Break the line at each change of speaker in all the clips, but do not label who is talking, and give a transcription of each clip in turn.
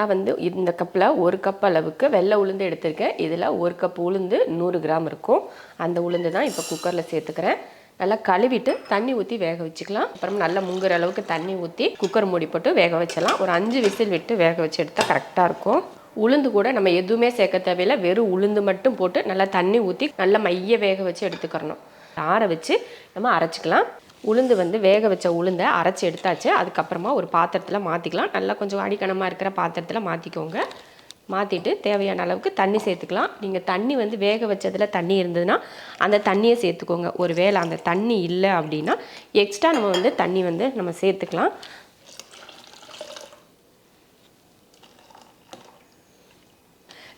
நான் வந்து இந்த கப்பில் ஒரு கப் அளவுக்கு வெள்ளை உளுந்து எடுத்திருக்கேன். இதில் ஒரு கப் உளுந்து நூறு கிராம் இருக்கும். அந்த உளுந்து தான் இப்போ குக்கரில் சேர்த்துக்கிறேன். நல்லா கழுவிட்டு தண்ணி ஊற்றி வேக வச்சுக்கலாம். அப்புறம் நல்லா முங்குற அளவுக்கு தண்ணி ஊற்றி குக்கர் மூடி போட்டு வேக வச்சிடலாம் ஒரு அஞ்சு விசில் விட்டு வேக வச்சு எடுத்தால் கரெக்டாக இருக்கும். உளுந்து கூட நம்ம எதுவுமே சேர்க்க தேவையில்லை. வெறும் உளுந்து மட்டும் போட்டு நல்லா தண்ணி ஊற்றி நல்லா மைய வேக வச்சு எடுத்துக்கிறணும். ஆற வச்சு நம்ம அரைச்சிக்கலாம். உளுந்து வந்து வேக வச்ச உளுந்தை அரைச்சி எடுத்தாச்சு. அதுக்கப்புறமா ஒரு பாத்திரத்தில் மாற்றிக்கலாம் நல்லா கொஞ்சம் அடிக்கணமாக இருக்கிற பாத்திரத்தில் மாற்றிக்கோங்க மாற்றிட்டு தேவையான அளவுக்கு தண்ணி சேர்த்துக்கலாம். நீங்கள் தண்ணி வந்து வேக வச்சதில் தண்ணி இருந்ததுன்னா அந்த தண்ணியை சேர்த்துக்கோங்க. ஒரு வேளை அந்த தண்ணி இல்லை அப்படின்னா எக்ஸ்ட்ரா நம்ம வந்து தண்ணி வந்து நம்ம சேர்த்துக்கலாம்.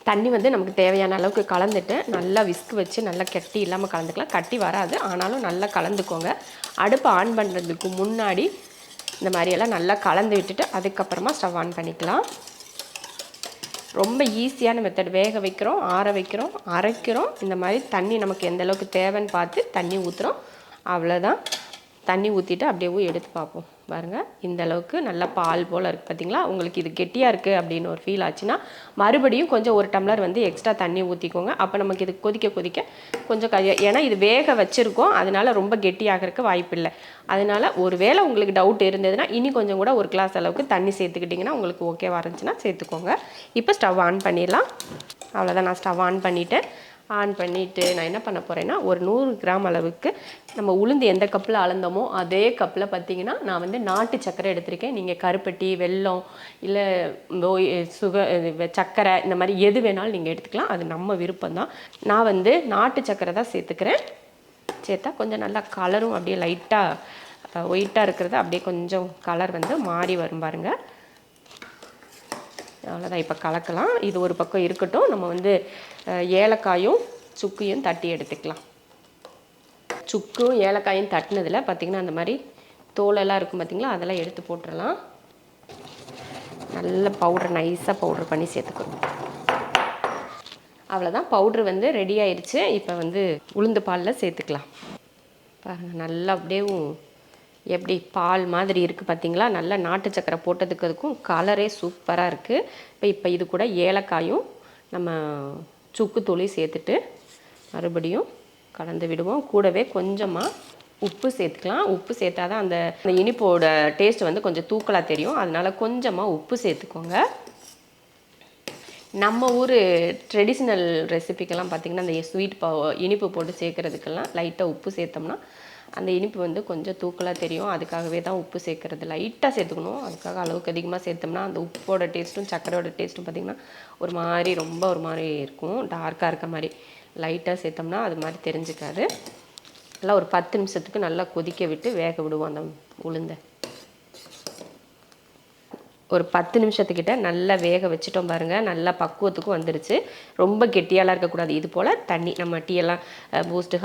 தண்ணி வந்து நமக்கு தேவையான அளவுக்கு கலந்துட்டு நல்லா விஸ்க் வச்சு நல்லா கட்டி இல்லாமல் கலந்துக்கலாம். கட்டி வராது. ஆனாலும் நல்லா கலந்துக்கோங்க. அடுப்பை ஆன் பண்ணுறதுக்கு முன்னாடி இந்த மாதிரியெல்லாம் நல்லா கலந்து விட்டுட்டு அதுக்கப்புறமா ஸ்டவ் ஆன் பண்ணிக்கலாம். ரொம்ப ஈஸியான மெத்தட் வேக வைக்கிறோம் ஆற வைக்கிறோம் அரைக்கிறோம். இந்த மாதிரி தண்ணி நமக்கு எந்த அளவுக்கு தேவைன்னு பார்த்து தண்ணி ஊற்றுறோம் அவ்வளோதான் தண்ணி ஊற்றிட்டு அப்படியே எடுத்து பார்ப்போம். பாருங்கள் இந்த அளவுக்கு நல்லா பால் போல் இருக்குது பார்த்தீங்களா உங்களுக்கு இது கெட்டியாக இருக்குது அப்படின்னு ஒரு ஃபீல் ஆச்சுன்னா மறுபடியும் கொஞ்சம் ஒரு டம்ளர் வந்து எக்ஸ்ட்ரா தண்ணி ஊற்றிக்கோங்க அப்போ நமக்கு இது கொதிக்க கொதிக்க கொஞ்சம் க ஏன்னா இது வேக வச்சுருக்கோம். அதனால் ரொம்ப கெட்டியாகிறதுக்கு வாய்ப்பு இல்லை. அதனால் ஒரு வேளை உங்களுக்கு டவுட் இருந்ததுன்னா இனி கொஞ்சம் கூட ஒரு கிளாஸ் அளவுக்கு தண்ணி சேர்த்துக்கிட்டிங்கன்னா உங்களுக்கு ஓகேவா இருந்துச்சுன்னா சேர்த்துக்கோங்க. இப்போ ஸ்டவ் ஆன் பண்ணிடலாம். அவ்வளோதான் நான் ஸ்டவ் ஆன் பண்ணிவிட்டேன் ஆன் பண்ணிவிட்டு நான் என்ன பண்ண போகிறேன்னா ஒரு நூறு கிராம் அளவுக்கு நம்ம உளுந்து எந்த கப்பில் அளந்தோமோ அதே கப்பில் பார்த்தீங்கன்னா நான் வந்து நாட்டு சர்க்கரை எடுத்திருக்கேன். நீங்கள் கருப்பட்டி வெல்லம் இல்லை சுக சர்க்கரை இந்த மாதிரி எது வேணாலும் நீங்கள் எடுத்துக்கலாம். அது நம்ம விருப்பம் தான் நான் வந்து நாட்டு சர்க்கரை தான் சேர்த்துக்கிறேன். சேர்த்தா கொஞ்சம் நல்லா கலரும் அப்படியே லைட்டாக ஒயிட்டாக இருக்கிறது அப்படியே கொஞ்சம் கலர் வந்து மாறி வரும் பாருங்கள் அவ்வளோதான் இப்போ கலக்கலாம். இது ஒரு பக்கம் இருக்கட்டும். நம்ம வந்து ஏலக்காயும் சுக்கையும் தட்டி எடுத்துக்கலாம். சுக்கும் ஏலக்காயும் தட்டினதில் பார்த்திங்கன்னா அந்த மாதிரி தோலெல்லாம் இருக்கும் பார்த்திங்களா அதெல்லாம் எடுத்து போட்டுடலாம் நல்ல பவுடர் நைஸாக பவுடர் பண்ணி சேர்த்துக்கணும். அவ்வளோதான் பவுட்ரு வந்து ரெடி ஆயிடுச்சு இப்போ வந்து உளுந்து பாலில் சேர்த்துக்கலாம். பாருங்கள் நல்லா அப்படியே எப்படி பால் மாதிரி இருக்குது பார்த்தீங்களா நல்லா நாட்டு சக்கரை போட்டதுக்கு அதுக்கும் கலரே சூப்பராக இருக்குது இப்போ இப்போ இது கூட ஏலக்காயும் நம்ம சுக்கு தூளையும் சேர்த்துட்டு மறுபடியும் கலந்து விடுவோம். கூடவே கொஞ்சமாக உப்பு சேர்த்துக்கலாம். உப்பு சேர்த்தா தான் அந்த அந்த இனிப்போட டேஸ்ட் வந்து கொஞ்சம் தூக்கலாக தெரியும். அதனால் கொஞ்சமாக உப்பு சேர்த்துக்கோங்க. நம்ம ஊர் ட்ரெடிஷ்னல் ரெசிபிக்கெல்லாம் பார்த்திங்கன்னா அந்த ஸ்வீட் ப இனிப்பு போட்டு சேர்க்குறதுக்கெல்லாம் லைட்டாக உப்பு சேர்த்தோம்னா அந்த இனிப்பு வந்து கொஞ்சம் தூக்கலாக தெரியும். அதுக்காகவே தான் உப்பு சேர்க்குறது. லைட்டாக சேர்த்துக்கணும். அதுக்காக அளவுக்கு அதிகமாக சேர்த்தோம்னா அந்த உப்போட டேஸ்ட்டும் சர்க்கரையோட டேஸ்ட்டும் பார்த்திங்கன்னா ஒரு மாதிரி ரொம்ப ஒரு மாதிரி இருக்கும். டார்க்காக இருக்க மாதிரி. லைட்டாக சேர்த்தோம்னா அது மாதிரி தெரிஞ்சுக்காது. நல்லா ஒரு பத்து நிமிஷத்துக்கு நல்லா கொதிக்க விட்டு வேக விடுவோம் அந்த உளுந்தை. ஒரு பத்து நிமிஷத்துக்கிட்ட நல்லா வேக வச்சுட்டோம் பாருங்கள் நல்லா பக்குவத்துக்கும் வந்துருச்சு. ரொம்ப கெட்டியாலாம் இருக்கக்கூடாது. இது போல் தண்ணி நம்ம டீ எல்லாம்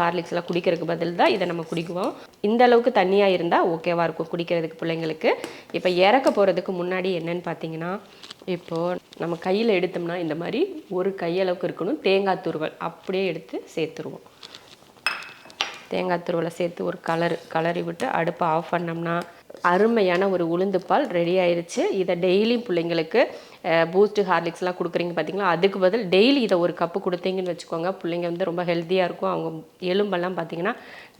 ஹார்லிக்ஸ் எல்லாம் குடிக்கிறதுக்கு பதில் தான் இதை நம்ம குடிக்குவோம். இந்த அளவுக்கு தண்ணியாக இருந்தால் ஓகேவாக இருக்கும் குடிக்கிறதுக்கு பிள்ளைங்களுக்கு. இப்போ இறக்க போகிறதுக்கு முன்னாடி என்னன்னு பார்த்தீங்கன்னா இப்போது நம்ம கையில் எடுத்தோம்னா இந்த மாதிரி ஒரு கையளவுக்கு இருக்கணும். தேங்காய் துருவல் அப்படியே எடுத்து சேர்த்துருவோம். தேங்காய் துருவலை சேர்த்து ஒரு கலர் கலரி விட்டு அடுப்பை ஆஃப் பண்ணோம்னா அருமையான ஒரு உளுந்து பால் ரெடி ஆயிடுச்சு இதை டெய்லியும் பிள்ளைங்களுக்கு பூஸ்ட் ஹார்லிக்ஸ்லாம் கொடுக்குறீங்க பார்த்தீங்களா அதுக்கு பதில் டெய்லி இதை ஒரு கப்பு கொடுத்தீங்கன்னு வச்சுக்கோங்க. பிள்ளைங்க வந்து ரொம்ப ஹெல்த்தியாக இருக்கும். அவங்க எலும்பெல்லாம் பார்த்தீங்கன்னா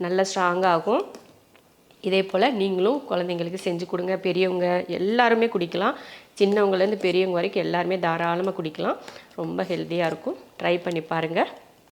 நல்லா ஸ்ட்ராங்காக ஆகும். இதே போல் நீங்களும் குழந்தைங்களுக்கு செஞ்சு கொடுங்க. பெரியவங்க எல்லாருமே குடிக்கலாம். சின்னவங்கலேருந்து பெரியவங்க வரைக்கும் எல்லாருமே தாராளமாக குடிக்கலாம். ரொம்ப ஹெல்த்தியாக இருக்கும். ட்ரை பண்ணி பாருங்கள்